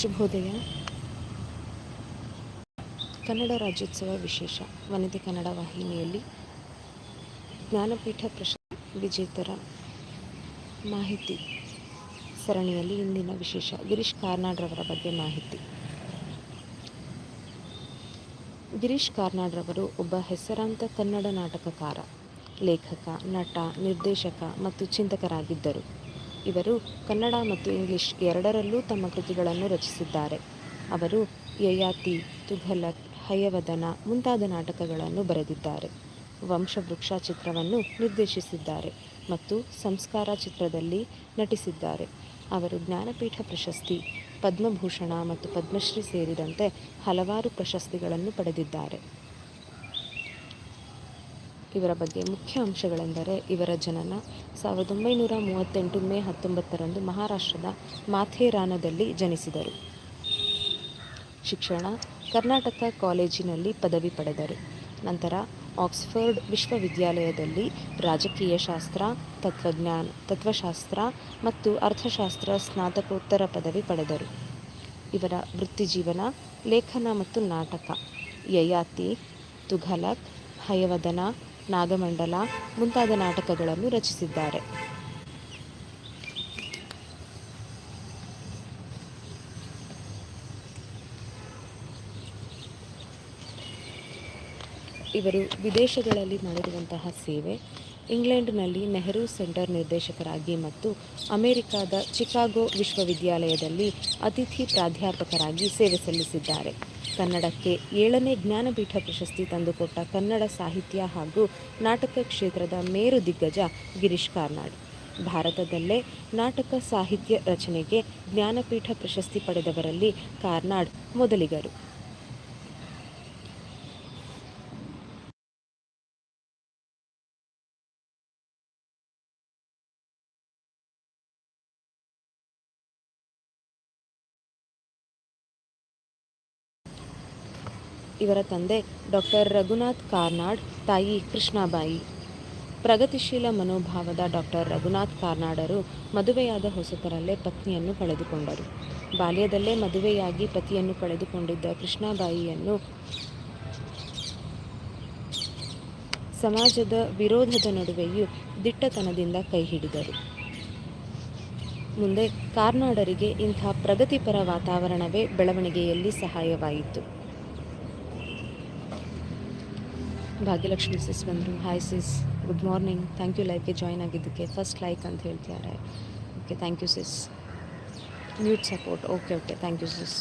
ಶುಭೋದಯ. ಕನ್ನಡ ರಾಜ್ಯೋತ್ಸವ ವಿಶೇಷ. ವನಿತೆ ಕನ್ನಡ ವಾಹಿನಿಯಲ್ಲಿ ಜ್ಞಾನಪೀಠ ಪ್ರಶಸ್ತಿ ವಿಜೇತರ ಮಾಹಿತಿ ಸರಣಿಯಲ್ಲಿ ಇಂದಿನ ವಿಶೇಷ. ಗಿರೀಶ್ ಕಾರ್ನಾಡ್ರವರ ಬಗ್ಗೆ ಮಾಹಿತಿ. ಗಿರೀಶ್ ಕಾರ್ನಾಡ್ರವರು ಒಬ್ಬ ಹೆಸರಾಂತ ಕನ್ನಡ ನಾಟಕಕಾರ. ಲೇಖಕ, ನಟ, ನಿರ್ದೇಶಕ ಮತ್ತು ಚಿಂತಕರಾಗಿದ್ದರು. ಇವರು ಕನ್ನಡ ಮತ್ತು ಇಂಗ್ಲಿಷ್ ಎರಡರಲ್ಲೂ ತಮ್ಮ ಕೃತಿಗಳನ್ನು ರಚಿಸಿದ್ದಾರೆ. ಅವರು ಯಯಾತಿ, ತುಘಲಕ್, ಹಯವದನ ಮುಂತಾದ ನಾಟಕಗಳನ್ನು ಬರೆದಿದ್ದಾರೆ. ವಂಶವೃಕ್ಷ ಚಿತ್ರವನ್ನು ನಿರ್ದೇಶಿಸಿದ್ದಾರೆ ಮತ್ತು ಸಂಸ್ಕಾರ ಚಿತ್ರದಲ್ಲಿ ನಟಿಸಿದ್ದಾರೆ. ಅವರು ಜ್ಞಾನಪೀಠ ಪ್ರಶಸ್ತಿ, ಪದ್ಮಭೂಷಣ ಮತ್ತು ಪದ್ಮಶ್ರೀ ಸೇರಿದಂತೆ ಹಲವಾರು ಪ್ರಶಸ್ತಿಗಳನ್ನು ಪಡೆದಿದ್ದಾರೆ. ಇವರ ಬಗ್ಗೆ ಮುಖ್ಯ ಅಂಶಗಳೆಂದರೆ ಇವರ ಜನನ. ಸಾವಿರದ ಒಂಬೈನೂರ ಮೂವತ್ತೆಂಟು ಮೇ ಹತ್ತೊಂಬತ್ತರಂದು ಮಹಾರಾಷ್ಟ್ರದ ಮಾಥೇರಾನದಲ್ಲಿ ಜನಿಸಿದರು. ಶಿಕ್ಷಣ ಕರ್ನಾಟಕ ಕಾಲೇಜಿನಲ್ಲಿ ಪದವಿ ಪಡೆದರು. ನಂತರ ಆಕ್ಸ್ಫರ್ಡ್ ವಿಶ್ವವಿದ್ಯಾಲಯದಲ್ಲಿ ರಾಜಕೀಯ ಶಾಸ್ತ್ರ, ತತ್ವಜ್ಞಾನ, ತತ್ವಶಾಸ್ತ್ರ ಮತ್ತು ಅರ್ಥಶಾಸ್ತ್ರ ಸ್ನಾತಕೋತ್ತರ ಪದವಿ ಪಡೆದರು. ಇವರ ವೃತ್ತಿಜೀವನ ಲೇಖನ ಮತ್ತು ನಾಟಕ, ಯಯಾತಿ, ತುಘಲಕ್, ಹಯವದನ ನಾಗಮಂಡಲ ಮುಂತಾದ ನಾಟಕಗಳನ್ನು ರಚಿಸಿದ್ದಾರೆ. ಇವರು ವಿದೇಶಗಳಲ್ಲಿ ಮಾಡಿರುವಂತಹ ಸೇವೆ, ಇಂಗ್ಲೆಂಡ್ನಲ್ಲಿ ನೆಹರು ಸೆಂಟರ್ ನಿರ್ದೇಶಕರಾಗಿ ಮತ್ತು ಅಮೆರಿಕಾದ ಚಿಕಾಗೋ ವಿಶ್ವವಿದ್ಯಾಲಯದಲ್ಲಿ ಅತಿಥಿ ಪ್ರಾಧ್ಯಾಪಕರಾಗಿ ಸೇವೆ ಸಲ್ಲಿಸಿದ್ದಾರೆ. ಕನ್ನಡಕ್ಕೆ ಏಳನೇ ಜ್ಞಾನಪೀಠ ಪ್ರಶಸ್ತಿ ತಂದುಕೊಟ್ಟ ಕನ್ನಡ ಸಾಹಿತ್ಯ ಹಾಗೂ ನಾಟಕ ಕ್ಷೇತ್ರದ ಮೇರು ದಿಗ್ಗಜ ಗಿರೀಶ್ ಕಾರ್ನಾಡ್. ಭಾರತದಲ್ಲೇ ನಾಟಕ ಸಾಹಿತ್ಯ ರಚನೆಗೆ ಜ್ಞಾನಪೀಠ ಪ್ರಶಸ್ತಿ ಪಡೆದವರಲ್ಲಿ ಕಾರ್ನಾಡ್ ಮೊದಲಿಗರು. ಇವರ ತಂದೆ ಡಾಕ್ಟರ್ ರಘುನಾಥ್ ಕಾರ್ನಾಡ್, ತಾಯಿ ಕೃಷ್ಣಾಬಾಯಿ. ಪ್ರಗತಿಶೀಲ ಮನೋಭಾವದ ಡಾಕ್ಟರ್ ರಘುನಾಥ್ ಕಾರ್ನಾಡರು ಮದುವೆಯಾದ ಹೊಸತರಲ್ಲೇ ಪತ್ನಿಯನ್ನು ಕಳೆದುಕೊಂಡರು. ಬಾಲ್ಯದಲ್ಲೇ ಮದುವೆಯಾಗಿ ಪತಿಯನ್ನು ಕಳೆದುಕೊಂಡಿದ್ದ ಕೃಷ್ಣಾಬಾಯಿಯನ್ನು ಸಮಾಜದ ವಿರೋಧದ ನಡುವೆಯೂ ದಿಟ್ಟತನದಿಂದ ಕೈ ಹಿಡಿದರು. ಮುಂದೆ ಕಾರ್ನಾಡರಿಗೆ ಇಂಥ ಪ್ರಗತಿಪರ ವಾತಾವರಣವೇ ಬೆಳವಣಿಗೆಯಲ್ಲಿ ಸಹಾಯವಾಯಿತು. ಭಾಗ್ಯಲಕ್ಷ್ಮಿ ಸಿಸ್ ಬಂದರು. Hi sis good morning thank you ಲೈಫ್ಗೆ join ಆಗಿದ್ದಕ್ಕೆ. ಫಸ್ಟ್ ಲೈಕ್ ಅಂತ ಹೇಳ್ತಿದ್ದಾರೆ. Okay thank you sis ನ್ಯೂಟ್ support okay okay thank you sis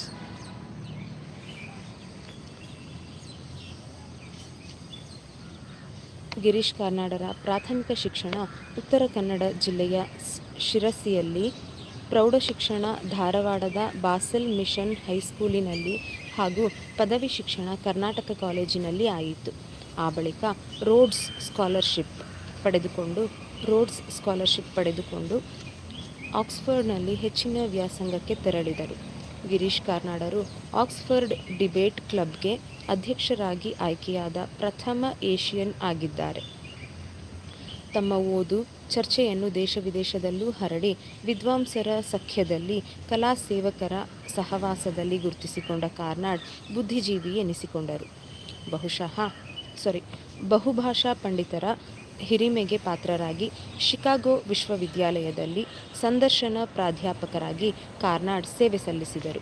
Girish ಕಾರ್ನಾಡರ ಪ್ರಾಥಮಿಕ ಶಿಕ್ಷಣ ಉತ್ತರ ಕನ್ನಡ ಜಿಲ್ಲೆಯ ಶಿರಸಿಯಲ್ಲಿ ಶಿರಸಿಯಲ್ಲಿ ಪ್ರೌಢಶಿಕ್ಷಣ ಧಾರವಾಡದ ಬಾಸೆಲ್ ಮಿಷನ್ ಹೈಸ್ಕೂಲಿನಲ್ಲಿ ಹಾಗೂ ಪದವಿ ಶಿಕ್ಷಣ ಕರ್ನಾಟಕ ಕಾಲೇಜಿನಲ್ಲಿ ಆಯಿತು. ಆ ಬಳಿಕ ರೋಡ್ಸ್ ಸ್ಕಾಲರ್ಶಿಪ್ ಪಡೆದುಕೊಂಡು, ರೋಡ್ಸ್ ಸ್ಕಾಲರ್ಶಿಪ್ ಪಡೆದುಕೊಂಡು ಆಕ್ಸ್ಫರ್ಡ್ನಲ್ಲಿ ಹೆಚ್ಚಿನ ವ್ಯಾಸಂಗಕ್ಕೆ ತೆರಳಿದರು. ಗಿರೀಶ್ ಕಾರ್ನಾಡರು ಆಕ್ಸ್ಫರ್ಡ್ ಡಿಬೇಟ್ ಕ್ಲಬ್ಗೆ ಅಧ್ಯಕ್ಷರಾಗಿ ಆಯ್ಕೆಯಾದ ಪ್ರಥಮ ಏಷಿಯನ್ ಆಗಿದ್ದಾರೆ. ತಮ್ಮ ಓದು ಚರ್ಚೆಯನ್ನು ದೇಶ ವಿದೇಶದಲ್ಲೂ ಹರಡಿ ವಿದ್ವಾಂಸರ ಸಖ್ಯದಲ್ಲಿ ಕಲಾ ಸೇವಕರ ಸಹವಾಸದಲ್ಲಿ ಗುರುತಿಸಿಕೊಂಡ ಕಾರ್ನಾಡ್ ಬುದ್ಧಿಜೀವಿ ಎನಿಸಿಕೊಂಡರು. ಬಹುಶಃ ಸಾರಿ ಬಹುಭಾಷಾ ಪಂಡಿತರ ಹಿರಿಮೆಗೆ ಪಾತ್ರರಾಗಿ ಶಿಕಾಗೋ ವಿಶ್ವವಿದ್ಯಾಲಯದಲ್ಲಿ ಸಂದರ್ಶನ ಪ್ರಾಧ್ಯಾಪಕರಾಗಿ ಕಾರ್ನಾಡ್ ಸೇವೆ ಸಲ್ಲಿಸಿದರು.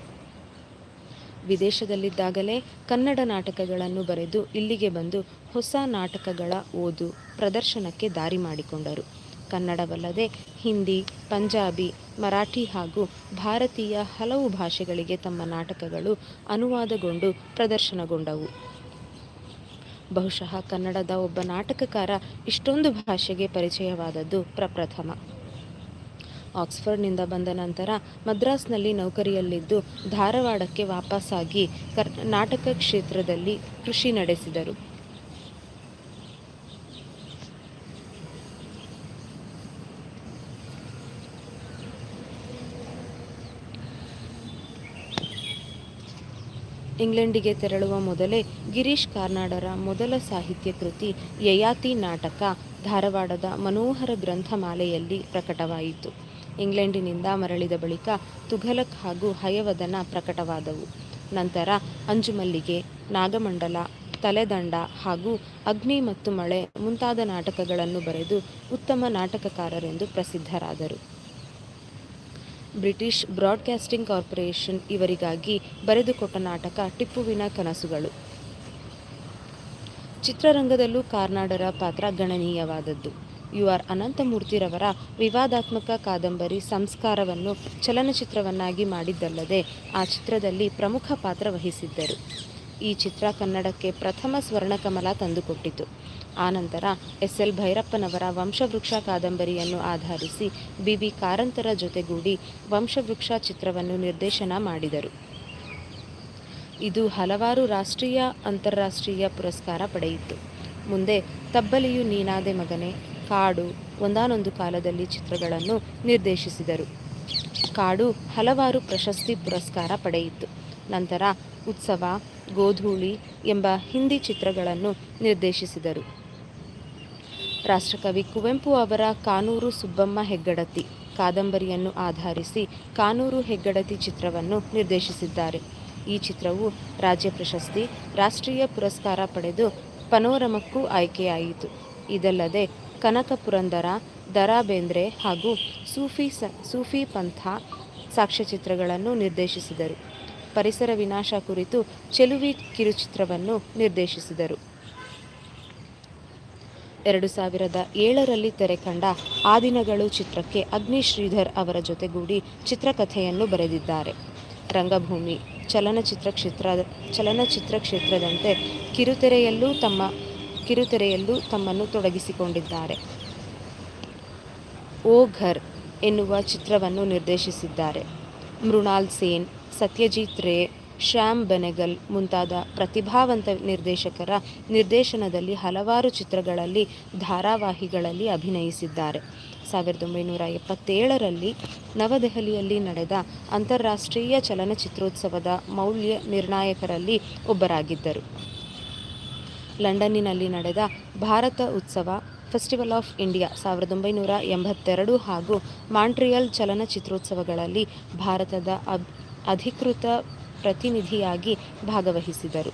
ವಿದೇಶದಲ್ಲಿದ್ದಾಗಲೇ ಕನ್ನಡ ನಾಟಕಗಳನ್ನು ಬರೆದು ಇಲ್ಲಿಗೆ ಬಂದು ಹೊಸ ನಾಟಕಗಳ ಓದು ಪ್ರದರ್ಶನಕ್ಕೆ ದಾರಿ ಮಾಡಿಕೊಂಡರು. ಕನ್ನಡವಲ್ಲದೆ ಹಿಂದಿ, ಪಂಜಾಬಿ, ಮರಾಠಿ ಹಾಗೂ ಭಾರತೀಯ ಹಲವು ಭಾಷೆಗಳಿಗೆ ತಮ್ಮ ನಾಟಕಗಳು ಅನುವಾದಗೊಂಡು ಪ್ರದರ್ಶನಗೊಂಡವು. ಬಹುಶಃ ಕನ್ನಡದ ಒಬ್ಬ ನಾಟಕಕಾರ ಇಷ್ಟೊಂದು ಭಾಷೆಗೆ ಪರಿಚಯವಾದದ್ದು ಪ್ರಪ್ರಥಮ. ಆಕ್ಸ್ಫರ್ಡ್ನಿಂದ ಬಂದ ನಂತರ ಮದ್ರಾಸ್ನಲ್ಲಿ ನೌಕರಿಯಲ್ಲಿದ್ದು ಧಾರವಾಡಕ್ಕೆ ವಾಪಸ್ಸಾಗಿ ಕರ್, ನಾಟಕ ಕ್ಷೇತ್ರದಲ್ಲಿ ಕೃಷಿ ನಡೆಸಿದರು. ಇಂಗ್ಲೆಂಡಿಗೆ ತೆರಳುವ ಮೊದಲೇ ಗಿರೀಶ್ ಕಾರ್ನಾಡರ ಮೊದಲ ಸಾಹಿತ್ಯ ಕೃತಿ ಯಯಾತಿ ನಾಟಕ ಧಾರವಾಡದ ಮನೋಹರ ಗ್ರಂಥಮಾಲೆಯಲ್ಲಿ ಪ್ರಕಟವಾಯಿತು. ಇಂಗ್ಲೆಂಡಿನಿಂದ ಮರಳಿದ ಬಳಿಕ ತುಘಲಕ್ ಹಾಗೂ ಹಯವದನ ಪ್ರಕಟವಾದವು. ನಂತರ ಅಂಜುಮಲ್ಲಿಗೆ ನಾಗಮಂಡಲ, ತಲೆದಂಡ ಹಾಗೂ ಅಗ್ನಿ ಮತ್ತು ಮಳೆ ಮುಂತಾದ ನಾಟಕಗಳನ್ನು ಬರೆದು ಉತ್ತಮ ನಾಟಕಕಾರರೆಂದು ಪ್ರಸಿದ್ಧರಾದರು. ಬ್ರಿಟಿಷ್ ಬ್ರಾಡ್ಕಾಸ್ಟಿಂಗ್ ಕಾರ್ಪೊರೇಷನ್ ಇವರಿಗಾಗಿ ಬರೆದುಕೊಟ್ಟ ನಾಟಕ ಟಿಪ್ಪುವಿನ ಕನಸುಗಳು. ಚಿತ್ರರಂಗದಲ್ಲೂ ಕಾರ್ನಾಡರ ಪಾತ್ರ ಗಣನೀಯವಾದದ್ದು. ಯು ಆರ್ ಅನಂತಮೂರ್ತಿರವರ ವಿವಾದಾತ್ಮಕ ಕಾದಂಬರಿ ಸಂಸ್ಕಾರವನ್ನು ಚಲನಚಿತ್ರವನ್ನಾಗಿ ಮಾಡಿದ್ದಲ್ಲದೆ ಆ ಚಿತ್ರದಲ್ಲಿ ಪ್ರಮುಖ ಪಾತ್ರ ವಹಿಸಿದ್ದರು. ಈ ಚಿತ್ರ ಕನ್ನಡಕ್ಕೆ ಪ್ರಥಮ ಸ್ವರ್ಣಕಮಲ ತಂದುಕೊಟ್ಟಿತು. ಆನಂತರ ಎಸ್ ಎಲ್ ಭೈರಪ್ಪನವರ ವಂಶವೃಕ್ಷ ಕಾದಂಬರಿಯನ್ನು ಆಧರಿಸಿ ಬಿ ಬಿ ಕಾರಂತರ ಜೊತೆಗೂಡಿ ವಂಶವೃಕ್ಷ ಚಿತ್ರವನ್ನು ನಿರ್ದೇಶನ ಮಾಡಿದರು. ಇದು ಹಲವಾರು ರಾಷ್ಟ್ರೀಯ, ಅಂತಾರಾಷ್ಟ್ರೀಯ ಪುರಸ್ಕಾರ ಪಡೆಯಿತು. ಮುಂದೆ ತಬ್ಬಲಿಯು ನೀನಾದೆ ಮಗನೆ, ಕಾಡು ಒಂದಾನೊಂದು ಕಾಲದಲ್ಲಿ ಚಿತ್ರಗಳನ್ನು ನಿರ್ದೇಶಿಸಿದರು. ಕಾಡು ಹಲವಾರು ಪ್ರಶಸ್ತಿ ಪುರಸ್ಕಾರ ಪಡೆಯಿತು. ನಂತರ ಉತ್ಸವ, ಗೋಧೂಳಿ ಎಂಬ ಹಿಂದಿ ಚಿತ್ರಗಳನ್ನು ನಿರ್ದೇಶಿಸಿದರು. ರಾಷ್ಟ್ರಕವಿ ಕುವೆಂಪು ಅವರ ಕಾನೂರು ಸುಬ್ಬಮ್ಮ ಹೆಗ್ಗಡತಿ. ಕಾದಂಬರಿಯನ್ನು ಆಧರಿಸಿ ಕಾನೂರು ಹೆಗ್ಗಡತಿ ಚಿತ್ರವನ್ನು ನಿರ್ದೇಶಿಸಿದ್ದಾರೆ. ಈ ಚಿತ್ರವು ರಾಜ್ಯ ಪ್ರಶಸ್ತಿ, ರಾಷ್ಟ್ರೀಯ ಪುರಸ್ಕಾರ ಪಡೆದು ಪನೋರಮಕ್ಕೂ ಆಯ್ಕೆಯಾಯಿತು. ಇದಲ್ಲದೆ ಕನಕ ಪುರಂದರ, ದರಾ ಬೇಂದ್ರೆ ಹಾಗೂ ಸೂಫಿ ಸೂಫಿ ಪಂಥ ಸಾಕ್ಷ್ಯಚಿತ್ರಗಳನ್ನು ನಿರ್ದೇಶಿಸಿದರು. ಪರಿಸರ ವಿನಾಶ ಕುರಿತು ಚೆಲುವಿ ಕಿರುಚಿತ್ರವನ್ನು ನಿರ್ದೇಶಿಸಿದರು. ಎರಡು ಸಾವಿರದ ಏಳರಲ್ಲಿ ತೆರೆಕಂಡ ಆ ದಿನಗಳು ಚಿತ್ರಕ್ಕೆ ಅಗ್ನಿ ಶ್ರೀಧರ್ ಅವರ ಜೊತೆಗೂಡಿ ಚಿತ್ರಕಥೆಯನ್ನು ಬರೆದಿದ್ದಾರೆ. ರಂಗಭೂಮಿ, ಚಲನಚಿತ್ರ ಕ್ಷೇತ್ರ, ಚಲನಚಿತ್ರ ಕ್ಷೇತ್ರದಂತೆ ಕಿರುತೆರೆಯಲ್ಲೂ ತಮ್ಮ, ಕಿರುತೆರೆಯಲ್ಲೂ ತಮ್ಮನ್ನು ತೊಡಗಿಸಿಕೊಂಡಿದ್ದಾರೆ. ಓ ಘರ್ ಎನ್ನುವ ಚಿತ್ರವನ್ನು ನಿರ್ದೇಶಿಸಿದ್ದಾರೆ. ಮೃಣಾಲ್ ಸೇನ್, ಸತ್ಯಜಿತ್ ರೇ ಶ್ಯಾಮ್ ಬೆನೆಗಲ್ ಮುಂತಾದ ಪ್ರತಿಭಾವಂತ ನಿರ್ದೇಶಕರ ನಿರ್ದೇಶನದಲ್ಲಿ ಹಲವಾರು ಚಿತ್ರಗಳಲ್ಲಿ ಧಾರಾವಾಹಿಗಳಲ್ಲಿ ಅಭಿನಯಿಸಿದ್ದಾರೆ. ಸಾವಿರದ ಒಂಬೈನೂರ ಎಪ್ಪತ್ತೇಳರಲ್ಲಿ ನವದೆಹಲಿಯಲ್ಲಿ ನಡೆದ ಅಂತಾರಾಷ್ಟ್ರೀಯ ಚಲನಚಿತ್ರೋತ್ಸವದ ಮೌಲ್ಯ ನಿರ್ಣಾಯಕರಲ್ಲಿ ಒಬ್ಬರಾಗಿದ್ದರು. ಲಂಡನ್ನಿನಲ್ಲಿ ನಡೆದ ಭಾರತ ಉತ್ಸವ, ಫೆಸ್ಟಿವಲ್ ಆಫ್ ಇಂಡಿಯಾ ಸಾವಿರದ ಒಂಬೈನೂರ ಎಂಬತ್ತೆರಡು ಹಾಗೂ ಮಾಂಟ್ರಿಯಲ್ ಚಲನಚಿತ್ರೋತ್ಸವಗಳಲ್ಲಿ ಭಾರತದ ಅಧಿಕೃತ ಪ್ರತಿನಿಧಿಯಾಗಿ ಭಾಗವಹಿಸಿದರು.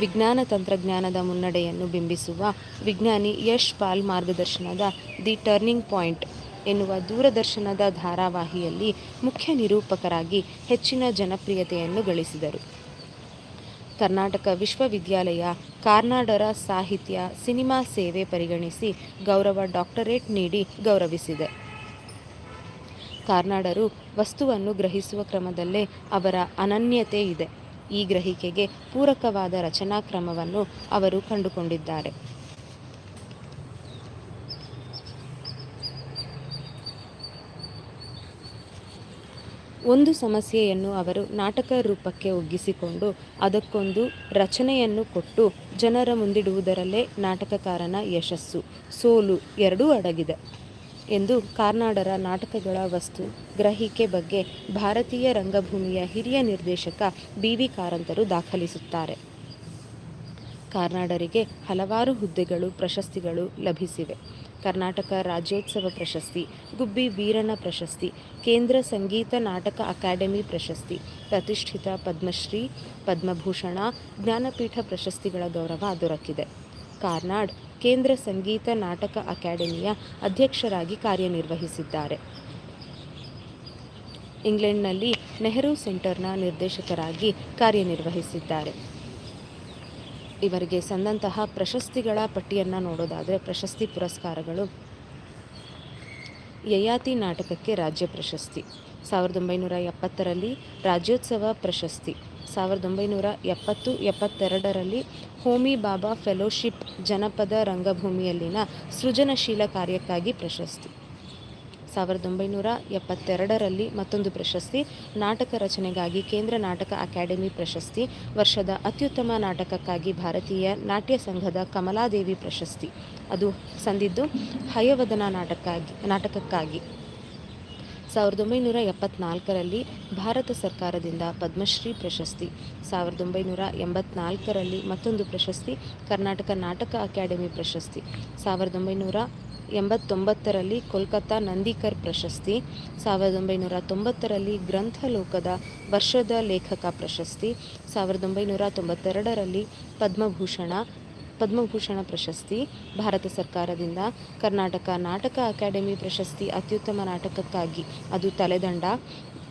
ವಿಜ್ಞಾನ ತಂತ್ರಜ್ಞಾನದ ಮುನ್ನಡೆಯನ್ನು ಬಿಂಬಿಸುವ ವಿಜ್ಞಾನಿ ಯಶ್ ಪಾಲ್ ಮಾರ್ಗದರ್ಶನದ ದಿ ಟರ್ನಿಂಗ್ ಪಾಯಿಂಟ್ ಎನ್ನುವ ದೂರದರ್ಶನದ ಧಾರಾವಾಹಿಯಲ್ಲಿ ಮುಖ್ಯ ನಿರೂಪಕರಾಗಿ ಹೆಚ್ಚಿನ ಜನಪ್ರಿಯತೆಯನ್ನು ಗಳಿಸಿದರು. ಕರ್ನಾಟಕ ವಿಶ್ವವಿದ್ಯಾಲಯ ಕಾರ್ನಾಡರ ಸಾಹಿತ್ಯ ಸಿನಿಮಾ ಸೇವೆ ಪರಿಗಣಿಸಿ ಗೌರವ ಡಾಕ್ಟರೇಟ್ ನೀಡಿ ಗೌರವಿಸಿದೆ. ಕಾರ್ನಾಡರು ವಸ್ತುವನ್ನು ಗ್ರಹಿಸುವ ಕ್ರಮದಲ್ಲೇ ಅವರ ಅನನ್ಯತೆ ಇದೆ. ಈ ಗ್ರಹಿಕೆಗೆ ಪೂರಕವಾದ ರಚನಾ ಕ್ರಮವನ್ನು ಅವರು ಕಂಡುಕೊಂಡಿದ್ದಾರೆ. ಒಂದು ಸಮಸ್ಯೆಯನ್ನು ಅವರು ನಾಟಕ ರೂಪಕ್ಕೆ ಒಗ್ಗಿಸಿಕೊಂಡು ಅದಕ್ಕೊಂದು ರಚನೆಯನ್ನು ಕೊಟ್ಟು ಜನರ ಮುಂದಿಡುವುದರಲ್ಲೇ ನಾಟಕಕಾರನ ಯಶಸ್ಸು. ಸೋಲು ಎರಡೂ ಅಡಗಿದೆ. ಎಂದು ಕಾರ್ನಾಡರ ನಾಟಕಗಳ ವಸ್ತು ಗ್ರಹಿಕೆ ಬಗ್ಗೆ ಭಾರತೀಯ ರಂಗಭೂಮಿಯ ಹಿರಿಯ ನಿರ್ದೇಶಕ ಬಿ ವಿ ಕಾರಂತರು ದಾಖಲಿಸುತ್ತಾರೆ. ಕಾರ್ನಾಡರಿಗೆ ಹಲವಾರು ಹುದ್ದೆಗಳು, ಪ್ರಶಸ್ತಿಗಳು ಲಭಿಸಿವೆ. ಕರ್ನಾಟಕ ರಾಜ್ಯೋತ್ಸವ ಪ್ರಶಸ್ತಿ, ಗುಬ್ಬಿ ವೀರಣ್ಣ ಪ್ರಶಸ್ತಿ, ಕೇಂದ್ರ ಸಂಗೀತ ನಾಟಕ ಅಕಾಡೆಮಿ ಪ್ರಶಸ್ತಿ, ಪ್ರತಿಷ್ಠಿತ ಪದ್ಮಶ್ರೀ, ಪದ್ಮಭೂಷಣ, ಜ್ಞಾನಪೀಠ ಪ್ರಶಸ್ತಿಗಳ ಗೌರವ ದೊರಕಿದೆ. ಕಾರ್ನಾಡ್ ಕೇಂದ್ರ ಸಂಗೀತ ನಾಟಕ ಅಕಾಡೆಮಿಯ ಅಧ್ಯಕ್ಷರಾಗಿ ಕಾರ್ಯನಿರ್ವಹಿಸಿದ್ದಾರೆ. ಇಂಗ್ಲೆಂಡ್ನಲ್ಲಿ ನೆಹರು ಸೆಂಟರ್ನ ನಿರ್ದೇಶಕರಾಗಿ ಕಾರ್ಯನಿರ್ವಹಿಸಿದ್ದಾರೆ. ಇವರಿಗೆ ಸಂದಂತಹ ಪ್ರಶಸ್ತಿಗಳ ಪಟ್ಟಿಯನ್ನು ನೋಡೋದಾದರೆ ಪ್ರಶಸ್ತಿ ಪುರಸ್ಕಾರಗಳು ಯಯಾತಿ ನಾಟಕಕ್ಕೆ ರಾಜ್ಯ ಪ್ರಶಸ್ತಿ, ಸಾವಿರದ ಒಂಬೈನೂರ ಎಪ್ಪತ್ತರಲ್ಲಿ ರಾಜ್ಯೋತ್ಸವ ಪ್ರಶಸ್ತಿ, ಸಾವಿರದ ಒಂಬೈನೂರ ಎಪ್ಪತ್ತು, ಎಪ್ಪತ್ತೆರಡರಲ್ಲಿ ಹೋಮಿ ಬಾಬಾ ಫೆಲೋಶಿಪ್ ಜನಪದ ರಂಗಭೂಮಿಯಲ್ಲಿನ ಸೃಜನಶೀಲ ಕಾರ್ಯಕ್ಕಾಗಿ ಪ್ರಶಸ್ತಿ. ಸಾವಿರದ ಒಂಬೈನೂರ ಎಪ್ಪತ್ತೆರಡರಲ್ಲಿ ಮತ್ತೊಂದು ಪ್ರಶಸ್ತಿ, ನಾಟಕ ರಚನೆಗಾಗಿ ಕೇಂದ್ರ ನಾಟಕ ಅಕಾಡೆಮಿ ಪ್ರಶಸ್ತಿ, ವರ್ಷದ ಅತ್ಯುತ್ತಮ ನಾಟಕಕ್ಕಾಗಿ ಭಾರತೀಯ ನಾಟ್ಯ ಸಂಘದ ಕಮಲಾದೇವಿ ಪ್ರಶಸ್ತಿ. ಅದು ಸಂದಿದ್ದು ಹಯವದನ ನಾಟಕ್ಕಾಗಿ ನಾಟಕಕ್ಕಾಗಿ. ಸಾವಿರದ ಒಂಬೈನೂರ ಎಪ್ಪತ್ನಾಲ್ಕರಲ್ಲಿ ಭಾರತ ಸರ್ಕಾರದಿಂದ ಪದ್ಮಶ್ರೀ ಪ್ರಶಸ್ತಿ, ಸಾವಿರದ ಒಂಬೈನೂರ ಎಂಬತ್ನಾಲ್ಕರಲ್ಲಿ ಮತ್ತೊಂದು ಪ್ರಶಸ್ತಿ, ಕರ್ನಾಟಕ ನಾಟಕ ಅಕಾಡೆಮಿ ಪ್ರಶಸ್ತಿ, ಸಾವಿರದ ಒಂಬೈನೂರ ಎಂಬತ್ತೊಂಬತ್ತರಲ್ಲಿ ಕೋಲ್ಕತ್ತಾ ನಂದಿಕರ್ ಪ್ರಶಸ್ತಿ, ಸಾವಿರದ ಒಂಬೈನೂರ ತೊಂಬತ್ತರಲ್ಲಿ ಗ್ರಂಥಲೋಕದ ವರ್ಷದ ಲೇಖಕ ಪ್ರಶಸ್ತಿ, ಸಾವಿರದ ಒಂಬೈನೂರ ತೊಂಬತ್ತೆರಡರಲ್ಲಿ ಪದ್ಮಭೂಷಣ ಪದ್ಮಭೂಷಣ ಪ್ರಶಸ್ತಿ, ಭಾರತ ಸರ್ಕಾರದಿಂದ ಕರ್ನಾಟಕ ನಾಟಕ ಅಕಾಡೆಮಿ ಪ್ರಶಸ್ತಿ ಅತ್ಯುತ್ತಮ ನಾಟಕಕ್ಕಾಗಿ. ಅದು ತಲೆದಂಡ.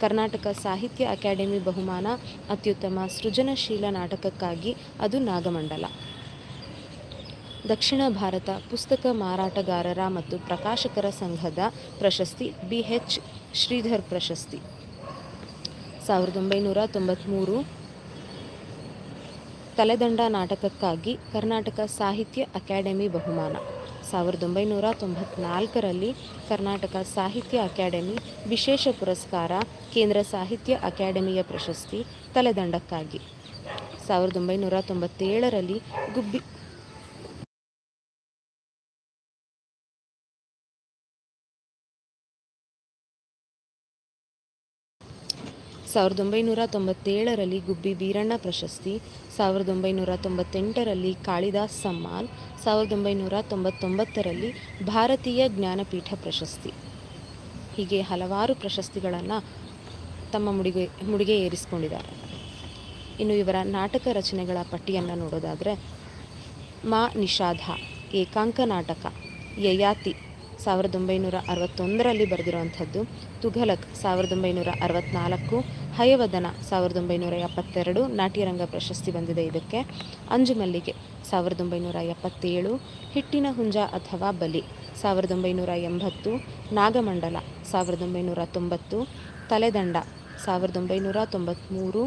ಕರ್ನಾಟಕ ಸಾಹಿತ್ಯ ಅಕಾಡೆಮಿ ಬಹುಮಾನ, ಅತ್ಯುತ್ತಮ ಸೃಜನಶೀಲ ನಾಟಕಕ್ಕಾಗಿ ಅದು ನಾಗಮಂಡಲ. ದಕ್ಷಿಣ ಭಾರತ ಪುಸ್ತಕ ಮಾರಾಟಗಾರರ ಮತ್ತು ಪ್ರಕಾಶಕರ ಸಂಘದ ಪ್ರಶಸ್ತಿ, ಬಿ ಎಚ್ ಶ್ರೀಧರ್ ಪ್ರಶಸ್ತಿ. ಸಾವಿರದ ಒಂಬೈನೂರ ತೊಂಬತ್ತ್ಮೂರು ತಲೆದಂಡ ನಾಟಕಕ್ಕಾಗಿ ಕರ್ನಾಟಕ ಸಾಹಿತ್ಯ ಅಕಾಡೆಮಿ ಬಹುಮಾನ. ಸಾವಿರದ ಒಂಬೈನೂರ ತೊಂಬತ್ನಾಲ್ಕರಲ್ಲಿ ಕರ್ನಾಟಕ ಸಾಹಿತ್ಯ ಅಕಾಡೆಮಿ ವಿಶೇಷ ಪುರಸ್ಕಾರ ಕೇಂದ್ರ ಸಾಹಿತ್ಯ ಅಕಾಡೆಮಿಯ ಪ್ರಶಸ್ತಿ ತಲೆದಂಡಕ್ಕಾಗಿ. ಸಾವಿರದ ಒಂಬೈನೂರ ತೊಂಬತ್ತೇಳರಲ್ಲಿ ಗುಬ್ಬಿ ಸಾವಿರದ ಒಂಬೈನೂರ ತೊಂಬತ್ತೇಳರಲ್ಲಿ ಗುಬ್ಬಿ ವೀರಣ್ಣ ಪ್ರಶಸ್ತಿ, ಸಾವಿರದ ಒಂಬೈನೂರ ತೊಂಬತ್ತೆಂಟರಲ್ಲಿ ಕಾಳಿದಾಸ್ ಸಮ್ಮಾನ್, ಸಾವಿರದ ಒಂಬೈನೂರ ತೊಂಬತ್ತೊಂಬತ್ತರಲ್ಲಿ ಭಾರತೀಯ ಜ್ಞಾನಪೀಠ ಪ್ರಶಸ್ತಿ. ಹೀಗೆ ಹಲವಾರು ಪ್ರಶಸ್ತಿಗಳನ್ನು ತಮ್ಮ ಮುಡಿಗೆ ಮುಡಿಗೆ ಏರಿಸಿಕೊಂಡಿದ್ದಾರೆ. ಇನ್ನು ಇವರ ನಾಟಕ ರಚನೆಗಳ ಪಟ್ಟಿಯನ್ನು ನೋಡೋದಾದರೆ, ಮಾ ನಿಷಾಧ, ಏಕಾಂಕ ನಾಟಕ, ಯಯಾತಿ, ಸಾವಿರದ ಒಂಬೈನೂರ ಅರವತ್ತೊಂದರಲ್ಲಿ ಬರೆದಿರುವಂಥದ್ದು, ತುಘಲಕ್, ಸಾವಿರದ ಒಂಬೈನೂರ ಅರವತ್ತ್ನಾಲ್ಕು ಹಯವದನ ಸಾವಿರದ ಒಂಬೈನೂರ ಎಪ್ಪತ್ತೆರಡು ನಾಟ್ಯರಂಗ ಪ್ರಶಸ್ತಿ ಬಂದಿದೆ ಇದಕ್ಕೆ. ಅಂಜು ಮಲ್ಲಿಗೆ ಸಾವಿರದ ಒಂಬೈನೂರ ಎಪ್ಪತ್ತೇಳು ಹಿಟ್ಟಿನ ಹುಂಜ ಅಥವಾ ಬಲಿ ಸಾವಿರದ ಒಂಬೈನೂರ ಎಂಬತ್ತು ನಾಗಮಂಡಲ ಸಾವಿರದ ಒಂಬೈನೂರ ತೊಂಬತ್ತು ತಲೆದಂಡ ಸಾವಿರದ ಒಂಬೈನೂರ ತೊಂಬತ್ತ್ಮೂರು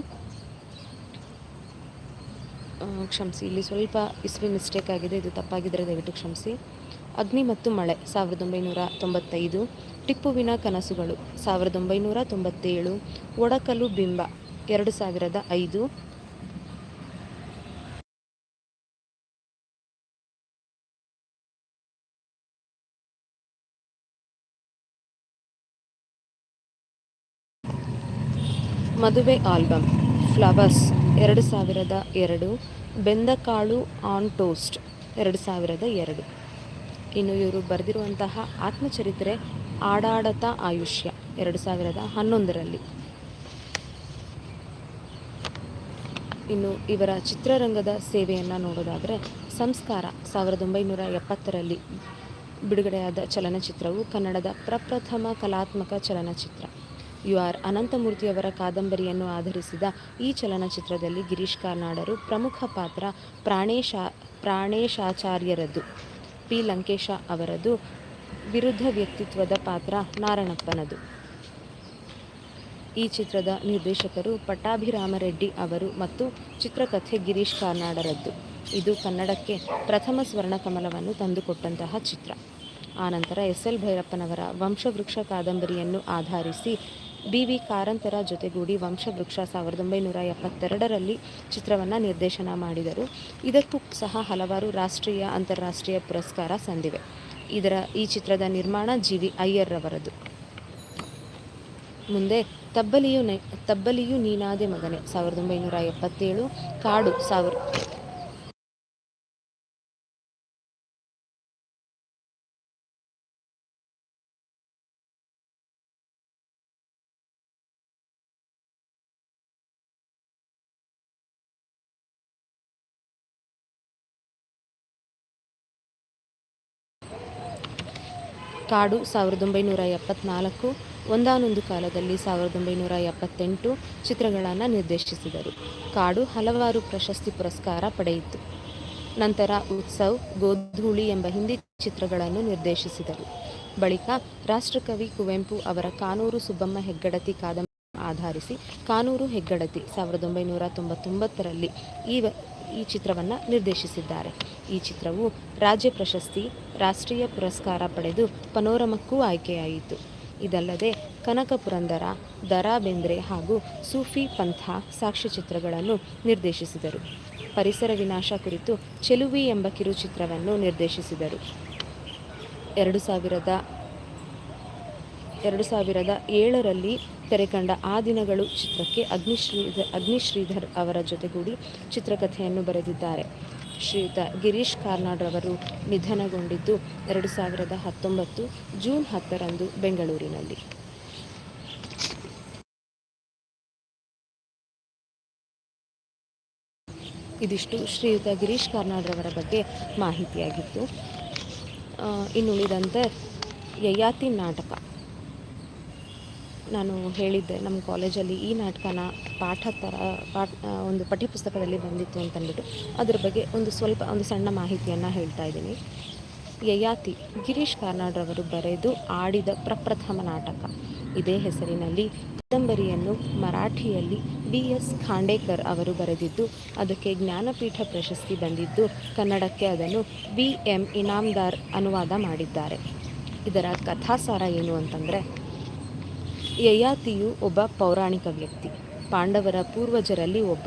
ಕ್ಷಮಿಸಿ, ಇಲ್ಲಿ ಸ್ವಲ್ಪ ಇಸ್ವಿ ಮಿಸ್ಟೇಕ್ ಆಗಿದೆ, ಇದು ತಪ್ಪಾಗಿದ್ದರೆ ದಯವಿಟ್ಟು ಕ್ಷಮಿಸಿ. ಅಗ್ನಿ ಮತ್ತು ಮಳೆ ಸಾವಿರದ ಒಂಬೈನೂರ ತೊಂಬತ್ತೈದು ಟಿಪ್ಪುವಿನ ಕನಸುಗಳು. ಸಾವಿರದ ಒಂಬೈನೂರ ತೊಂಬತ್ತೇಳು ಒಡಕಲು ಬಿಂಬ, ಎರಡು ಸಾವಿರದ ಐದು. ಮದುವೆ ಆಲ್ಬಮ್ ಫ್ಲವರ್ಸ್, ಎರಡು ಸಾವಿರದ ಎರಡು. ಬೆಂದಕಾಳು ಆನ್ ಟೋಸ್ಟ್, ಎರಡು ಸಾವಿರದ ಎರಡು. ಇನ್ನು ಇವರು ಬರೆದಿರುವಂತಹ ಆತ್ಮಚರಿತ್ರೆ ಆಡಾಡತ ಆಯುಷ್ಯ, ಎರಡು ಸಾವಿರದ ಹನ್ನೊಂದರಲ್ಲಿ. ಇನ್ನು ಇವರ ಚಿತ್ರರಂಗದ ಸೇವೆಯನ್ನು ನೋಡೋದಾದರೆ, ಸಂಸ್ಕಾರ ಸಾವಿರದ ಒಂಬೈನೂರ ಎಪ್ಪತ್ತರಲ್ಲಿ ಬಿಡುಗಡೆಯಾದ ಚಲನಚಿತ್ರವು ಕನ್ನಡದ ಪ್ರಪ್ರಥಮ ಕಲಾತ್ಮಕ ಚಲನಚಿತ್ರ. ಯು ಆರ್ ಅನಂತಮೂರ್ತಿಯವರ ಕಾದಂಬರಿಯನ್ನು ಆಧರಿಸಿದ ಈ ಚಲನಚಿತ್ರದಲ್ಲಿ ಗಿರೀಶ್ ಕಾರ್ನಾಡರು ಪ್ರಮುಖ ಪಾತ್ರ ಪ್ರಾಣೇಶ, ಪ್ರಾಣೇಶಾಚಾರ್ಯರದ್ದು. ಪಿ ಲಂಕೇಶ ಅವರದು ವಿರುದ್ಧ ವ್ಯಕ್ತಿತ್ವದ ಪಾತ್ರ ನಾರಣಪ್ಪನದು. ಈ ಚಿತ್ರದ ನಿರ್ದೇಶಕರು ಪಟ್ಟಾಭಿರಾಮರೆಡ್ಡಿ ಅವರು ಮತ್ತು ಚಿತ್ರಕಥೆ ಗಿರೀಶ್ ಕಾರ್ನಾಡರದ್ದು. ಇದು ಕನ್ನಡಕ್ಕೆ ಪ್ರಥಮ ಸ್ವರ್ಣಕಮಲವನ್ನು ತಂದುಕೊಟ್ಟಂತಹ ಚಿತ್ರ. ಆನಂತರ ಎಸ್ ಎಲ್ ಭೈರಪ್ಪನವರ ವಂಶವೃಕ್ಷ ಕಾದಂಬರಿಯನ್ನು ಆಧರಿಸಿ ಬಿ ವಿ ಕಾರಂತರ ಜೊತೆಗೂಡಿ ವಂಶವೃಕ್ಷ ಸಾವಿರದ ಒಂಬೈನೂರ ಎಪ್ಪತ್ತೆರಡರಲ್ಲಿ ಚಿತ್ರವನ್ನು ನಿರ್ದೇಶನ ಮಾಡಿದರು. ಇದಕ್ಕೂ ಸಹ ಹಲವಾರು ರಾಷ್ಟ್ರೀಯ, ಅಂತಾರಾಷ್ಟ್ರೀಯ ಪುರಸ್ಕಾರ ಸಂದಿವೆ. ಇದರ ಈ ಚಿತ್ರದ ನಿರ್ಮಾಣ ಜಿ ವಿ ಅಯ್ಯರ್ರವರದು. ಮುಂದೆ ತಬ್ಬಲಿಯು ನೆ, ತಬ್ಬಲಿಯು ನೀನಾದೆ ಮಗನೆ. ಸಾವಿರದ ಒಂಬೈನೂರ ಎಪ್ಪತ್ತೇಳು, ಕಾಡು, ಸಾವಿರ ಕಾಡು ಸಾವಿರದ ಒಂಬೈನೂರ ಎಪ್ಪತ್ನಾಲ್ಕು, ಒಂದಾನೊಂದು ಕಾಲದಲ್ಲಿ ಸಾವಿರದ ಒಂಬೈನೂರ ಎಪ್ಪತ್ತೆಂಟು ಚಿತ್ರಗಳನ್ನು ನಿರ್ದೇಶಿಸಿದರು. ಕಾಡು ಹಲವಾರು ಪ್ರಶಸ್ತಿ ಪುರಸ್ಕಾರ ಪಡೆಯಿತು. ನಂತರ ಉತ್ಸವ್, ಗೋಧೂಳಿ ಎಂಬ ಹಿಂದಿ ಚಿತ್ರಗಳನ್ನು ನಿರ್ದೇಶಿಸಿದರು. ಬಳಿಕ ರಾಷ್ಟ್ರಕವಿ ಕುವೆಂಪು ಅವರ ಕಾನೂರು ಸುಬ್ಬಮ್ಮ ಹೆಗ್ಗಡತಿ ಕಾದಂಬರಿ ಆಧರಿಸಿ ಕಾನೂರು ಹೆಗ್ಗಡತಿ ಸಾವಿರದ ಒಂಬೈನೂರ ತೊಂಬತ್ತೊಂಬತ್ತರಲ್ಲಿ ಈ ಈ ಚಿತ್ರವನ್ನು ನಿರ್ದೇಶಿಸಿದ್ದಾರೆ. ಈ ಚಿತ್ರವು ರಾಜ್ಯ ಪ್ರಶಸ್ತಿ, ರಾಷ್ಟ್ರೀಯ ಪುರಸ್ಕಾರ ಪಡೆದು ಪನೋರಮಕ್ಕೂ ಆಯ್ಕೆಯಾಯಿತು. ಇದಲ್ಲದೆ ಕನಕ ಪುರಂದರ, ದರಾ ಬೇಂದ್ರೆ ಹಾಗೂ ಸೂಫಿ ಪಂಥ ಸಾಕ್ಷ್ಯಚಿತ್ರಗಳನ್ನು ನಿರ್ದೇಶಿಸಿದರು. ಪರಿಸರ ವಿನಾಶ ಕುರಿತು ಚೆಲುವಿ ಎಂಬ ಕಿರುಚಿತ್ರವನ್ನು ನಿರ್ದೇಶಿಸಿದರು. ಎರಡು ಸಾವಿರದ ಎರಡು ಸಾವಿರದ ಏಳರಲ್ಲಿ ತೆರೆಕಂಡ ಆ ದಿನಗಳು ಚಿತ್ರಕ್ಕೆ ಅಗ್ನಿಶ್ರೀಧರ್ ಅಗ್ನಿಶ್ರೀಧರ್ ಅವರ ಜೊತೆಗೂಡಿ ಚಿತ್ರಕಥೆಯನ್ನು ಬರೆದಿದ್ದಾರೆ. ಶ್ರೀಯುತ ಗಿರೀಶ್ ಕಾರ್ನಾಡ್ರವರು ನಿಧನಗೊಂಡಿದ್ದು ಎರಡು ಸಾವಿರದ ಹತ್ತೊಂಬತ್ತು ಜೂನ್ ಹತ್ತರಂದು ಬೆಂಗಳೂರಿನಲ್ಲಿ. ಇದಿಷ್ಟು ಶ್ರೀಯುತ ಗಿರೀಶ್ ಕಾರ್ನಾಡ್ರವರ ಬಗ್ಗೆ ಮಾಹಿತಿಯಾಗಿತ್ತು. ಇನ್ನುಳಿದಂತೆ ಯಯಾತಿ ನಾಟಕ. ನಾನು ಹೇಳಿದ್ದೆ, ನಮ್ಮ ಕಾಲೇಜಲ್ಲಿ ಈ ನಾಟಕನ ಪಾಠ ಥರ ಪಾಠ ಒಂದು ಪಠ್ಯಪುಸ್ತಕದಲ್ಲಿ ಬಂದಿತ್ತು ಅಂತಂದ್ಬಿಟ್ಟು, ಅದ್ರ ಬಗ್ಗೆ ಒಂದು ಸ್ವಲ್ಪ, ಒಂದು ಸಣ್ಣ ಮಾಹಿತಿಯನ್ನು ಹೇಳ್ತಾ ಇದ್ದೀನಿ. ಯಯಾತಿ ಗಿರೀಶ್ ಕಾರ್ನಾಡ್ರವರು ಬರೆದು ಆಡಿದ ಪ್ರಪ್ರಥಮ ನಾಟಕ. ಇದೇ ಹೆಸರಿನಲ್ಲಿ ಕಾದಂಬರಿಯನ್ನು ಮರಾಠಿಯಲ್ಲಿ ಬಿ. ಎಸ್. ಖಾಂಡೇಕರ್ ಅವರು ಬರೆದಿದ್ದು, ಅದಕ್ಕೆ ಜ್ಞಾನಪೀಠ ಪ್ರಶಸ್ತಿ ಬಂದಿದ್ದು, ಕನ್ನಡಕ್ಕೆ ಅದನ್ನು ಬಿ. ಎಂ. ಇನಾಮ್ದಾರ್ ಅನುವಾದ ಮಾಡಿದ್ದಾರೆ. ಇದರ ಕಥಾಸಾರ ಏನು ಅಂತಂದರೆ ಯಯಾತಿಯು ಒಬ್ಬ ಪೌರಾಣಿಕ ವ್ಯಕ್ತಿ. ಪಾಂಡವರ ಪೂರ್ವಜರಲ್ಲಿ ಒಬ್ಬ.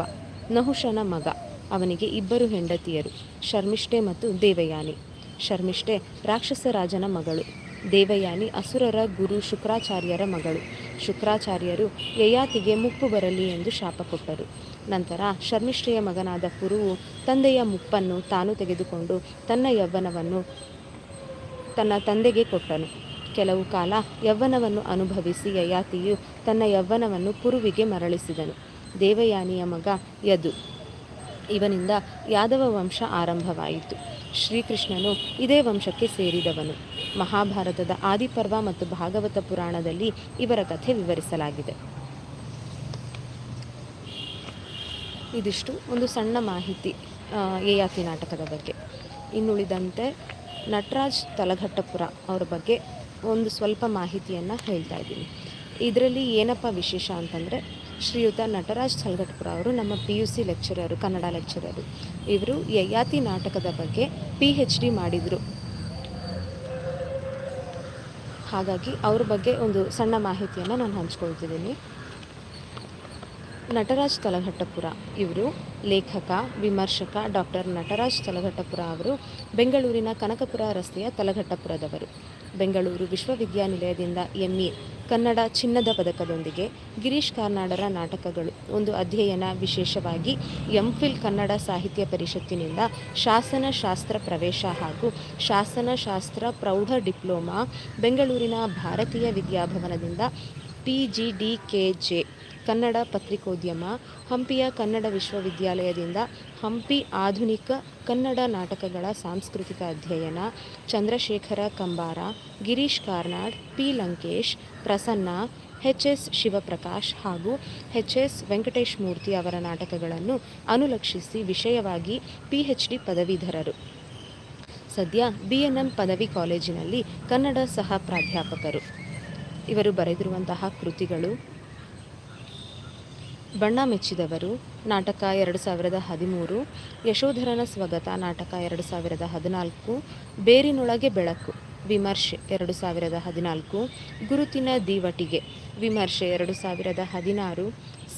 ನಹುಶನ ಮಗ. ಅವನಿಗೆ ಇಬ್ಬರು ಹೆಂಡತಿಯರು, ಶರ್ಮಿಷ್ಠೆ ಮತ್ತು ದೇವಯಾನಿ. ಶರ್ಮಿಷ್ಠೆ ರಾಕ್ಷಸ ರಾಜನ ಮಗಳು. ದೇವಯಾನಿ ಅಸುರರ ಗುರು ಶುಕ್ರಾಚಾರ್ಯರ ಮಗಳು. ಶುಕ್ರಾಚಾರ್ಯರು ಯಯಾತಿಗೆ ಮುಪ್ಪು ಬರಲಿ ಎಂದು ಶಾಪ ಕೊಟ್ಟರು. ನಂತರ ಶರ್ಮಿಷ್ಠೆಯ ಮಗನಾದ ಕುರುವು ತಂದೆಯ ಮುಪ್ಪನ್ನು ತಾನು ತೆಗೆದುಕೊಂಡು ತನ್ನ ಯೌವನವನ್ನು ತನ್ನ ತಂದೆಗೆ ಕೊಟ್ಟನು. ಕೆಲವು ಕಾಲ ಯೌವನವನ್ನು ಅನುಭವಿಸಿ ಯಯಾತಿಯು ತನ್ನ ಯೌವನವನ್ನು ಕುರುವಿಗೆ ಮರಳಿಸಿದನು. ದೇವಯಾನಿಯ ಮಗ ಯದು. ಇವನಿಂದ ಯಾದವ ವಂಶ ಆರಂಭವಾಯಿತು. ಶ್ರೀಕೃಷ್ಣನು ಇದೇ ವಂಶಕ್ಕೆ ಸೇರಿದವನು. ಮಹಾಭಾರತದ ಆದಿಪರ್ವ ಮತ್ತು ಭಾಗವತ ಪುರಾಣದಲ್ಲಿ ಇವರ ಕಥೆ ವಿವರಿಸಲಾಗಿದೆ. ಇದಿಷ್ಟು ಒಂದು ಸಣ್ಣ ಮಾಹಿತಿ ಯಯಾತಿ ನಾಟಕದ ಬಗ್ಗೆ. ಇನ್ನುಳಿದಂತೆ ನಟರಾಜ್ ತಲಘಟ್ಟಪುರ ಅವರ ಬಗ್ಗೆ ಒಂದು ಸ್ವಲ್ಪ ಮಾಹಿತಿಯನ್ನು ಹೇಳ್ತಾ ಇದ್ದೀನಿ. ಇದರಲ್ಲಿ ಏನಪ್ಪ ವಿಶೇಷ ಅಂತಂದರೆ, ಶ್ರೀಯುತ ನಟರಾಜ್ ಸಲ್ಗಟ್ಪುರ ಅವರು ನಮ್ಮ P U C lecturer Kannada lecturer ಇವರು ಯಯಾತಿ ನಾಟಕದ ಬಗ್ಗೆ ಪಿ ಹೆಚ್ ಡಿ ಮಾಡಿದರು. ಹಾಗಾಗಿ ಅವ್ರ ಬಗ್ಗೆ ಒಂದು ಸಣ್ಣ ಮಾಹಿತಿಯನ್ನು ನಾನು ಹಂಚ್ಕೊಳ್ತಿದ್ದೀನಿ. ನಟರಾಜ್ ತಲಘಟ್ಟಪುರ ಇವರು ಲೇಖಕ, ವಿಮರ್ಶಕ ಡಾಕ್ಟರ್ ನಟರಾಜ್ ತಲಘಟ್ಟಪುರ ಅವರು ಬೆಂಗಳೂರಿನ ಕನಕಪುರ ರಸ್ತೆಯ ತಲಘಟ್ಟಪುರದವರು ಬೆಂಗಳೂರು ವಿಶ್ವವಿದ್ಯಾನಿಲಯದಿಂದ ಎಂಇ, ಕನ್ನಡ ಚಿನ್ನದ ಪದಕದೊಂದಿಗೆ ಗಿರೀಶ್ ಕಾರ್ನಾಡರ ನಾಟಕಗಳು. ಒಂದು ಅಧ್ಯಯನ ವಿಶೇಷವಾಗಿ ಎಂಫಿಲ್ ಕನ್ನಡ ಸಾಹಿತ್ಯ ಪರಿಷತ್ತಿನಿಂದ ಶಾಸನಶಾಸ್ತ್ರ ಪ್ರವೇಶ ಹಾಗೂ ಶಾಸನಶಾಸ್ತ್ರ ಪ್ರೌಢ ಡಿಪ್ಲೊಮಾ ಬೆಂಗಳೂರಿನ ಭಾರತೀಯ ವಿದ್ಯಾಭವನದಿಂದ P G D K J Kannada ಪತ್ರಿಕೋದ್ಯಮ, ಹಂಪಿಯ ಕನ್ನಡ ವಿಶ್ವವಿದ್ಯಾಲಯದಿಂದ ಹಂಪಿ ಆಧುನಿಕ ಕನ್ನಡ ನಾಟಕಗಳ ಸಾಂಸ್ಕೃತಿಕ ಅಧ್ಯಯನ, Chandrashekhar Kambar, Girish Karnad, P Lankesh, Prasanna, H S Shivaprakash ಹಾಗೂ ಎಚ್ ಎಸ್ ವೆಂಕಟೇಶ್ ಮೂರ್ತಿ ಅವರ ನಾಟಕಗಳನ್ನು ಅನುಲಕ್ಷಿಸಿ ವಿಷಯವಾಗಿ ಪಿ ಎಚ್ ಡಿ ಪದವೀಧರರು. ಸದ್ಯ ಬಿ ಎನ್ ಎಂ ಪದವಿ ಕಾಲೇಜಿನಲ್ಲಿ ಕನ್ನಡ ಸಹ ಪ್ರಾಧ್ಯಾಪಕರು. ಇವರು ಬರೆದಿರುವಂತಹ ಕೃತಿಗಳು. ಬಣ್ಣ ಮೆಚ್ಚಿದವರು ನಾಟಕ ಎರಡು ಸಾವಿರದ ಹದಿಮೂರು, ಯಶೋಧರನ ಸ್ವಗತ ನಾಟಕ ಎರಡು ಸಾವಿರದ ಹದಿನಾಲ್ಕು, ಬೇರಿನೊಳಗೆ ಬೆಳಕು ವಿಮರ್ಶೆ ಎರಡು ಸಾವಿರದ ಹದಿನಾಲ್ಕು, ಗುರುತಿನ ದೀವಟಿಗೆ ವಿಮರ್ಶೆ ಎರಡು ಸಾವಿರದ ಹದಿನಾರು,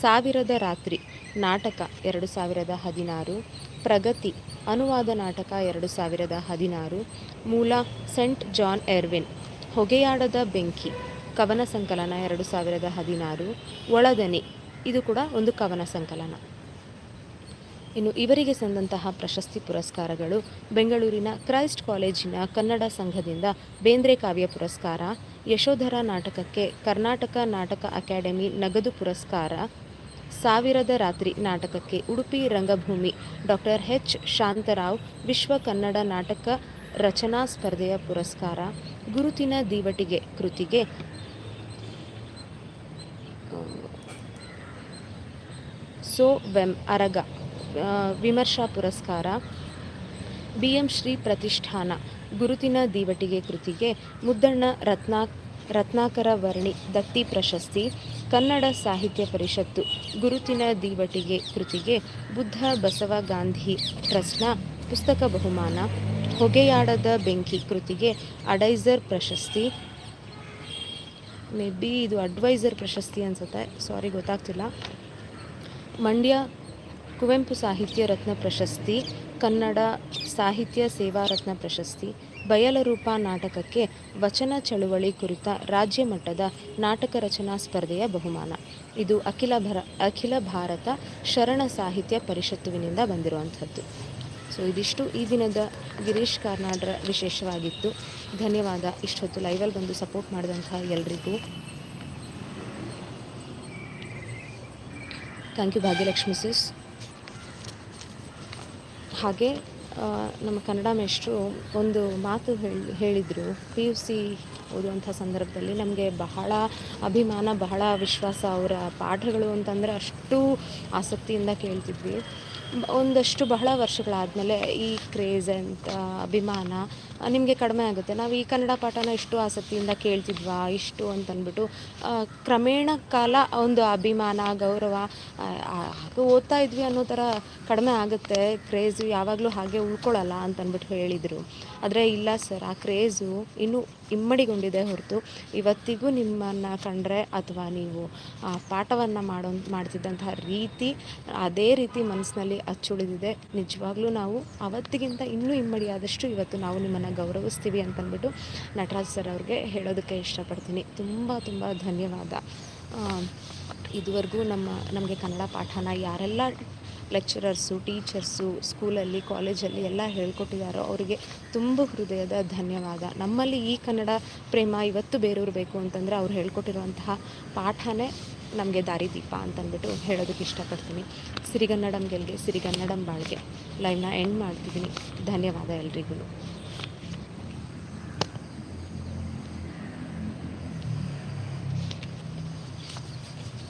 ಸಾವಿರದ ರಾತ್ರಿ ನಾಟಕ ಎರಡು ಸಾವಿರದ ಹದಿನಾರು, ಪ್ರಗತಿ ಅನುವಾದ ನಾಟಕ ಎರಡು ಸಾವಿರದ ಹದಿನಾರು, ಮೂಲ ಸೆಂಟ್ ಜಾನ್ ಎರ್ವಿನ್ ಹೊಗೆಯಾಡದ ಬೆಂಕಿ ಕವನ ಸಂಕಲನ ಎರಡು ಸಾವಿರದ ಹದಿನಾರು, ಒಳದನೆ. ಇದು ಕೂಡ ಒಂದು ಕವನ ಸಂಕಲನ. ಇನ್ನು ಇವರಿಗೆ ಸಂದಂತಹ ಪ್ರಶಸ್ತಿ ಪುರಸ್ಕಾರಗಳು ಬೆಂಗಳೂರಿನ ಕ್ರೈಸ್ಟ್ ಕಾಲೇಜಿನ ಕನ್ನಡ ಸಂಘದಿಂದ ಬೇಂದ್ರೆ ಕಾವ್ಯ ಪುರಸ್ಕಾರ, ಯಶೋಧರ ನಾಟಕಕ್ಕೆ ಕರ್ನಾಟಕ ನಾಟಕ ಅಕಾಡೆಮಿ ನಗದು ಪುರಸ್ಕಾರ, ಸಾವಿರದ ರಾತ್ರಿ ನಾಟಕಕ್ಕೆ ಉಡುಪಿ ರಂಗಭೂಮಿ ಡಾಕ್ಟರ್ ಎಚ್. ಶಾಂತರಾವ್ ವಿಶ್ವ ಕನ್ನಡ ನಾಟಕ ರಚನಾ ಸ್ಪರ್ಧೆಯ ಪುರಸ್ಕಾರ, ಗುರುತಿನ ದೀವಟಿಗೆ ಕೃತಿಗೆ, ಸೋ ವೆಂ ಅರಗ ವಿಮರ್ಶಾ ಪುರಸ್ಕಾರ ಬಿ ಎಂ ಶ್ರೀ ಪ್ರತಿಷ್ಠಾನ, ಗುರುತಿನ ದೀವಟಿಗೆ ಕೃತಿಗೆ, ಮುದ್ದಣ್ಣ ರತ್ನಾ, ರತ್ನಾಕರ ವರ್ಣಿ, ದತ್ತಿ ಪ್ರಶಸ್ತಿ, ಕನ್ನಡ ಸಾಹಿತ್ಯ ಪರಿಷತ್ತು, ಗುರುತಿನ ದೀವಟಿಗೆ ಕೃತಿಗೆ, ಬುದ್ಧ ಬಸವ ಗಾಂಧಿ ಟ್ರಸ್ಟ್ನ ಪುಸ್ತಕ ಬಹುಮಾನ ಹೊಗೆಯಾಡದ ಬೆಂಕಿ ಕೃತಿಗೆ ಅಡೈಸರ್ ಪ್ರಶಸ್ತಿ. ಮೇ ಬಿ ಇದು ಅಡ್ವೈಸರ್ ಪ್ರಶಸ್ತಿ ಅನಿಸುತ್ತೆ. ಸಾರಿ ಗೊತ್ತಾಗ್ತಿಲ್ಲ. ಮಂಡ್ಯ ಕುವೆಂಪು ಸಾಹಿತ್ಯ ರತ್ನ ಪ್ರಶಸ್ತಿ, ಕನ್ನಡ ಸಾಹಿತ್ಯ ಸೇವಾ ರತ್ನ ಪ್ರಶಸ್ತಿ, ಬಯಲರೂಪ ನಾಟಕಕ್ಕೆ ವಚನ ಚಳುವಳಿ ಕುರಿತ ರಾಜ್ಯ ಮಟ್ಟದ ನಾಟಕ ರಚನಾ ಸ್ಪರ್ಧೆಯ ಬಹುಮಾನ. ಇದು ಅಖಿಲ ಭರ, ಅಖಿಲ ಭಾರತ ಶರಣ ಸಾಹಿತ್ಯ ಪರಿಷತ್ತುವಿನಿಂದ ಬಂದಿರುವಂಥದ್ದು. ಸೊ ಇದಿಷ್ಟು ಈ ದಿನದ ಗಿರೀಶ್ ಕಾರ್ನಾಡ್ರ ವಿಶೇಷವಾಗಿತ್ತು. ಧನ್ಯವಾದ. ಇಷ್ಟೊತ್ತು ಲೈವಲ್ಲಿ ಬಂದು ಸಪೋರ್ಟ್ ಮಾಡಿದಂಥ ಎಲ್ರಿಗೂ. ಥ್ಯಾಂಕ್ ಯು ಭಾಗ್ಯಲಕ್ಷ್ಮಿ ಸಿಸ್ ಹಾಗೆ ನಮ್ಮ ಕನ್ನಡ ಮೇಷ್ಟ್ರು ಒಂದು ಮಾತು ಹೇಳಿ, ಹೇಳಿದರು. ಪಿ ಯು ಸಿ ಓದುವಂಥ ಸಂದರ್ಭದಲ್ಲಿ ನಮಗೆ ಬಹಳ ಅಭಿಮಾನ, ಬಹಳ ವಿಶ್ವಾಸ ಅವರ ಪಾಠಗಳು ಅಂತಂದರೆ ಅಷ್ಟು ಆಸಕ್ತಿಯಿಂದ ಕೇಳ್ತಿದ್ವಿ. ಒಂದಷ್ಟು ಬಹಳ ವರ್ಷಗಳಾದಮೇಲೆ ಈ ಕ್ರೇಜ್ ಅಂತ, ಅಭಿಮಾನ ನಿಮಗೆ ಕಡಿಮೆ ಆಗುತ್ತೆ. ನಾವು ಈ ಕನ್ನಡ ಪಾಠನ ಇಷ್ಟು ಆಸಕ್ತಿಯಿಂದ ಕೇಳ್ತಿದ್ವಾ, ಇಷ್ಟು ಅಂತಂದ್ಬಿಟ್ಟು ಕ್ರಮೇಣ ಕಾಲ ಒಂದು ಅಭಿಮಾನ, ಗೌರವ ಹಾಗೆ ಓದ್ತಾ ಇದ್ವಿ ಅನ್ನೋ ಥರ ಕಡಿಮೆ ಆಗುತ್ತೆ. ಕ್ರೇಜು ಯಾವಾಗಲೂ ಹಾಗೆ ಉಳ್ಕೊಳ್ಳಲ್ಲ ಅಂತಂದ್ಬಿಟ್ಟು ಹೇಳಿದರು. ಆದರೆ ಇಲ್ಲ ಸರ್, ಆ ಕ್ರೇಜು ಇನ್ನೂ ಇಮ್ಮಡಿಗೊಂಡಿದೆ ಹೊರತು. ಇವತ್ತಿಗೂ ನಿಮ್ಮನ್ನು ಕಂಡ್ರೆ ಅಥವಾ ನೀವು, ಆ, ಪಾಠವನ್ನು ಮಾಡೋ, ಮಾಡ್ತಿದ್ದಂತಹ ರೀತಿ, ಅದೇ ರೀತಿ ಮನಸ್ಸಿನಲ್ಲಿ ಅಚ್ಚುಳಿದಿದೆ. ನಿಜವಾಗ್ಲೂ ನಾವು ಅವತ್ತಿಗಿಂತ ಇನ್ನೂ ಇಮ್ಮಡಿಯಾದಷ್ಟು ಇವತ್ತು ನಾವು ನಿಮ್ಮನ್ನು ಗೌರವಿಸ್ತೀವಿ ಅಂತಂದ್ಬಿಟ್ಟು ನಟರಾಜ್ ಸರ್ ಅವ್ರಿಗೆ ಹೇಳೋದಕ್ಕೆ ಇಷ್ಟಪಡ್ತೀನಿ. ತುಂಬ ತುಂಬ ಧನ್ಯವಾದ. ಇದುವರೆಗೂ ನಮ್ಮ, ನಮಗೆ ಕನ್ನಡ ಪಾಠನ ಯಾರೆಲ್ಲ ಲೆಕ್ಚರರ್ಸು ಟೀಚರ್ಸು ಸ್ಕೂಲಲ್ಲಿ ಕಾಲೇಜಲ್ಲಿ ಎಲ್ಲ ಹೇಳ್ಕೊಟ್ಟಿದ್ದಾರೋ ಅವರಿಗೆ ತುಂಬ ಹೃದಯದ ಧನ್ಯವಾದ. ನಮ್ಮಲ್ಲಿ ಈ ಕನ್ನಡ ಪ್ರೇಮ ಇವತ್ತು ಬೇರೆಯವ್ರು ಬೇಕು ಅಂತಂದರೆ ಅವ್ರು ಹೇಳ್ಕೊಟ್ಟಿರುವಂತಹ ಪಾಠನೇ ನಮಗೆ ದಾರಿದೀಪ ಅಂತಂದ್ಬಿಟ್ಟು ಹೇಳೋದಕ್ಕೆ ಇಷ್ಟಪಡ್ತೀನಿ. ಸಿರಿಗನ್ನಡಂ ಗೆಲ್ಗೆ ಸಿರಿಗನ್ನಡಂ ಬಾಳ್ಗೆ. ಲೈವ್ನ ಎಂಡ್ ಮಾಡ್ತಿದ್ದೀನಿ. ಧನ್ಯವಾದ ಎಲ್ರಿಗೂ.